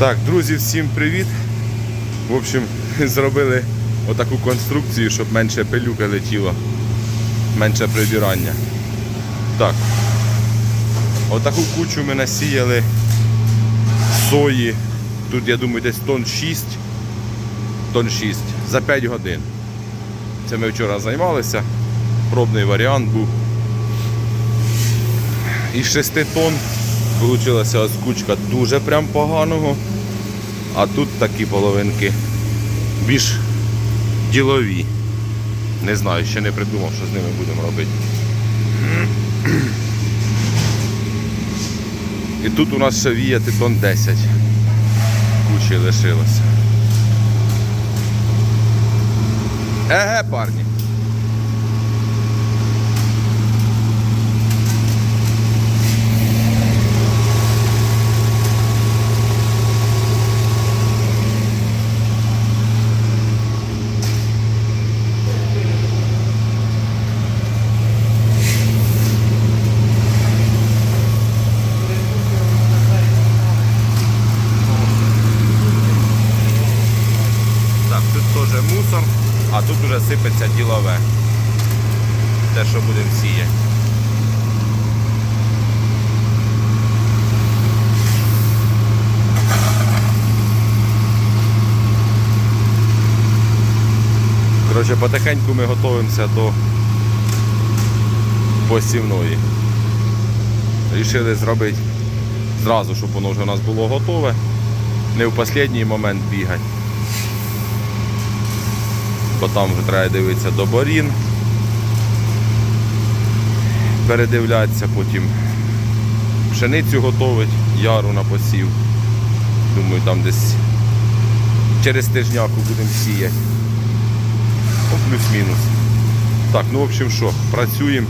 Так, друзі, всім привіт. В общем, зробили отаку конструкцію, щоб менше пилюки летіло, менше прибирання. Так. Отаку кучу ми насіяли сої. Тут, я думаю, десь тонн 6. Тонн 6 за 5 годин. Це ми вчора займалися. Пробний варіант був. Із 6 тонн Получилася ось кучка дуже прям поганого. А тут такі половинки більш ділові. Не знаю, ще не придумав, що з ними будемо робити. І тут у нас ще віяти тонн 10. Кучі лишилося. Еге, парні. Так, тут теж мусор, а тут уже сипеться ділове. Те, що будемо сіяти. Коротше, потихеньку ми готуємося до посівної. Рішили зробити зразу, щоб воно вже у нас було готове. Не в останній момент бігати бо там вже треба дивитися до борін, передивлятися, потім пшеницю готовить, яру на посів. Думаю, там десь через тижняку будемо сіяти. Ну, плюс-мінус. Так, ну в общем що, працюємо.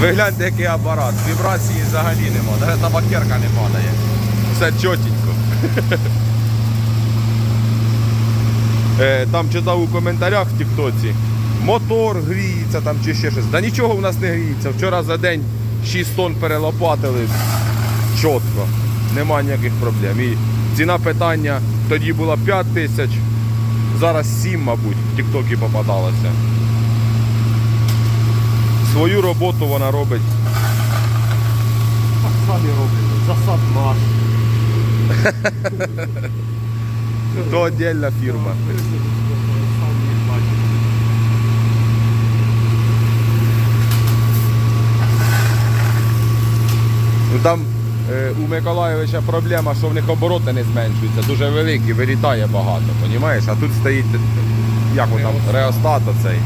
Ви гляньте, який апарат. Вібрації взагалі нема, навіть табакерка не падає. Все чотенько. Е, Там читав у коментарях в Тіктоці. Мотор гріється там чи ще щось. Да нічого у нас не гріється. Вчора за день 6 тонн перелопатили. Чітко. Нема ніяких проблем. І ціна питання тоді була 5 тисяч, зараз 7, мабуть, в Тіктокі попадалося. Свою роботу вона робить. Самі робили. Засад наш. То отдельна фірма. Ну там е, у Миколайовича проблема, що в них обороти не зменшуються, дуже великі, вилітає багато, понімаєш? А тут стоїть, як там, реостат оцей.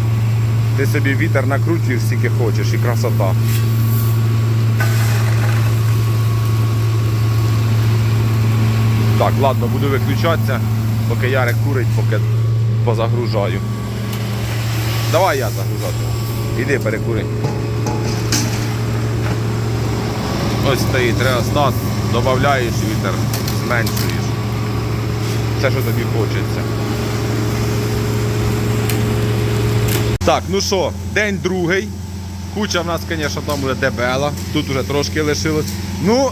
Ти собі вітер накручуєш скільки хочеш і красота. Так, ладно, буду виключатися, поки Ярик курить, поки позагружаю. Давай я загружати. Іди перекури. Ось стоїть реостат, додаєш вітер, зменшуєш. Все, що тобі хочеться. Так, ну що, день другий. Куча в нас, звісно, там буде дебела. Тут вже трошки лишилось. Ну,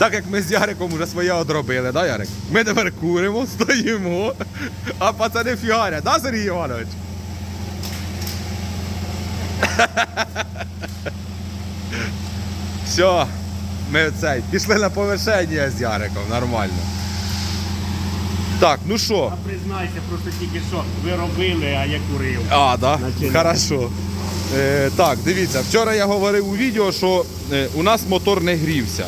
так як ми з Яриком вже своє одробили, да, Ярик? Ми тепер куримо, стоїмо, а пацани фігарять, да, Сергій Іванович? Все, ми цей, пішли на повершення з Яриком, нормально. Так, ну що? А признайся, просто тільки що ви робили, а я курив. А, да? Начинай. Хорошо. Е, так, дивіться, вчора я говорив у відео, що е, у нас мотор не грівся.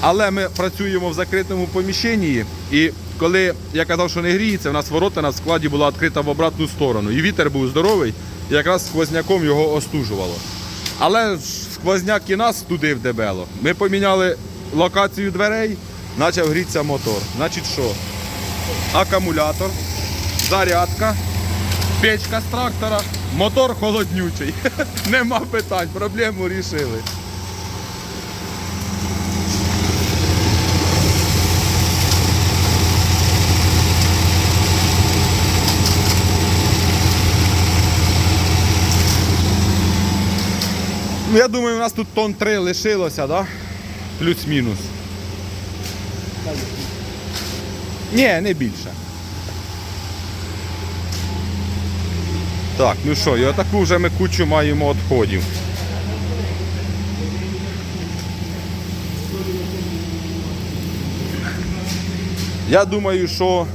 Але ми працюємо в закритому поміщенні, і коли я казав, що не гріється, у нас ворота на складі була відкрита в обратну сторону. І вітер був здоровий, і якраз сквозняком його остужувало. Але сквозняк і нас студив дебело. Ми поміняли локацію дверей, почав грітися мотор. Значить що? Акумулятор, зарядка, печка з трактора, мотор холоднючий. Нема питань, проблему рішили. Я думаю, у нас тут тонн 3 лишилося, да? Плюс-мінус. Ні, не більше. Так, ну що, і отаку вже ми кучу маємо відходів. Я думаю, що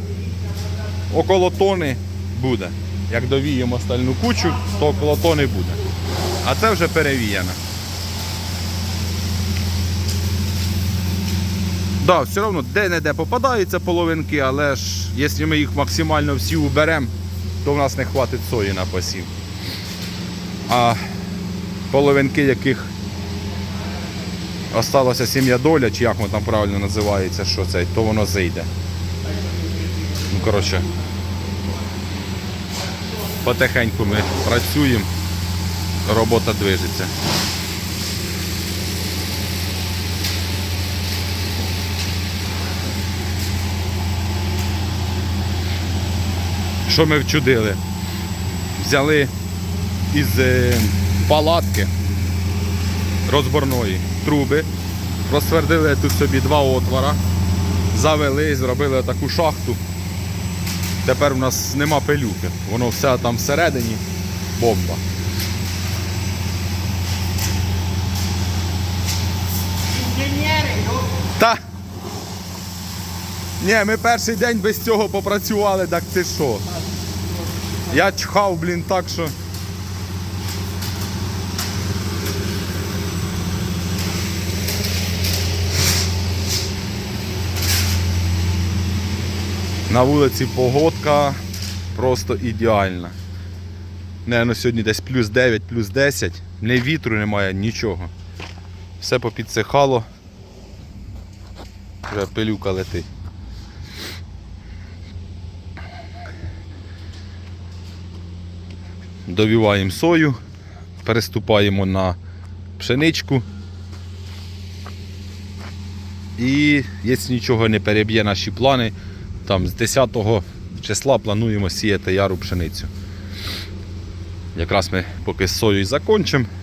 около тони буде. Як довіємо остальну кучу, то около тони буде. А це вже перевіяно. Да, все одно де-не-де попадаються половинки, але ж якщо ми їх максимально всі уберемо, то в нас не хватить сої на посів. А половинки, яких осталося сім'я доля, чи як воно там правильно називається, що це, то воно зайде. Ну, коротше, потихеньку ми працюємо, робота движеться. Що ми вчудили? Взяли із е, палатки розборної труби, розтвердили тут собі два отвора, завели, зробили таку шахту. Тепер у нас нема пилюки, воно все там всередині бомба. Та. Ні, ми перший день без цього попрацювали, так ти що? Я чхав, блін, так що. На вулиці погодка просто ідеальна. Наверно, сьогодні десь плюс 9, плюс 10. Ні вітру немає, нічого. Все попідсихало. Вже пилюка летить. Довіваємо сою, переступаємо на пшеничку. І якщо нічого не переб'є наші плани, там з 10 числа плануємо сіяти яру пшеницю. Якраз ми поки з соєю закінчимо. Піде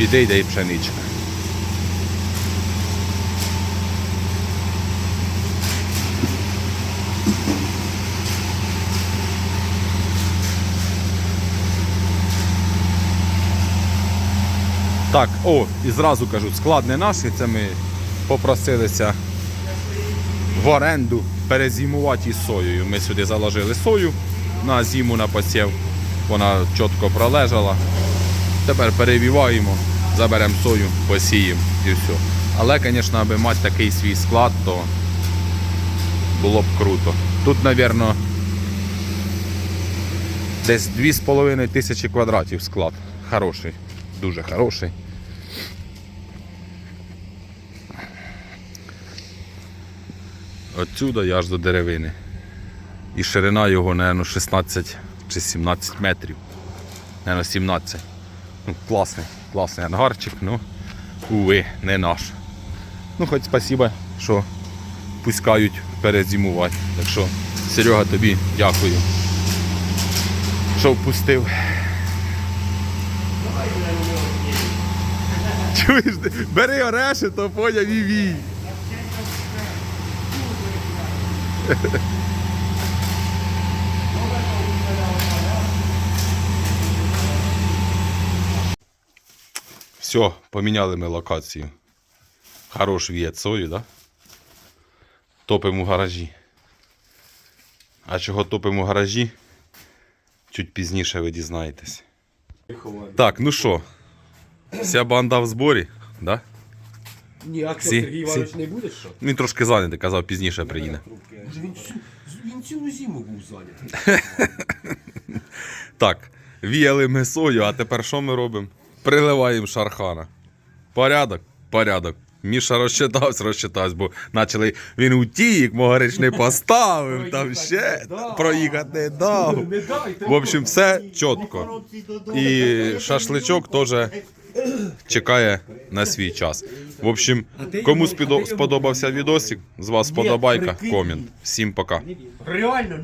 йде і пшеничка. Так, о, і зразу кажу, склад не наш, це ми попросилися в оренду перезимувати із соєю. Ми сюди заложили сою на зиму на посів. Вона чітко пролежала. Тепер перевіваємо, заберемо сою, посіємо і все. Але, звісно, аби мати такий свій склад, то було б круто. Тут, мабуть, десь 2,5 тисячі квадратів склад. Хороший, дуже хороший. Отсюда і аж до деревини. І ширина його, мабуть, 16 чи 17 метрів. Наверно, 17. Ну, класний, класний ангарчик, ну, уви, не наш. Ну, хоч спасибо, що пускають перезимувати. Так що, Серега, тобі дякую, що впустив. Чуєш, бери ореши, то поняв і вій. Все, поміняли ми локацію. Хорош віє сою, да? Топимо в гаражі. А чого топимо в гаражі? Чуть пізніше ви дізнаєтесь. Так, ну що, вся банда в зборі, да? Ні, а що, Всі- Сергій всі. Іванович не буде що? Він трошки зайнятий, казав, пізніше приїде. Може він, всю- він цілу зиму був зайнятий. Так, віяли ми сою, а тепер що ми робимо? Приливаємо шархана. Порядок? Порядок. Міша розчитався, розчитався, бо почали він утік, могарич не поставив, там ще проїхати не дав. В общем, все чітко. І шашличок теж чекає на свій час. В общем, кому сподобався відосик, з вас сподобайка, комент. Всім пока. Реально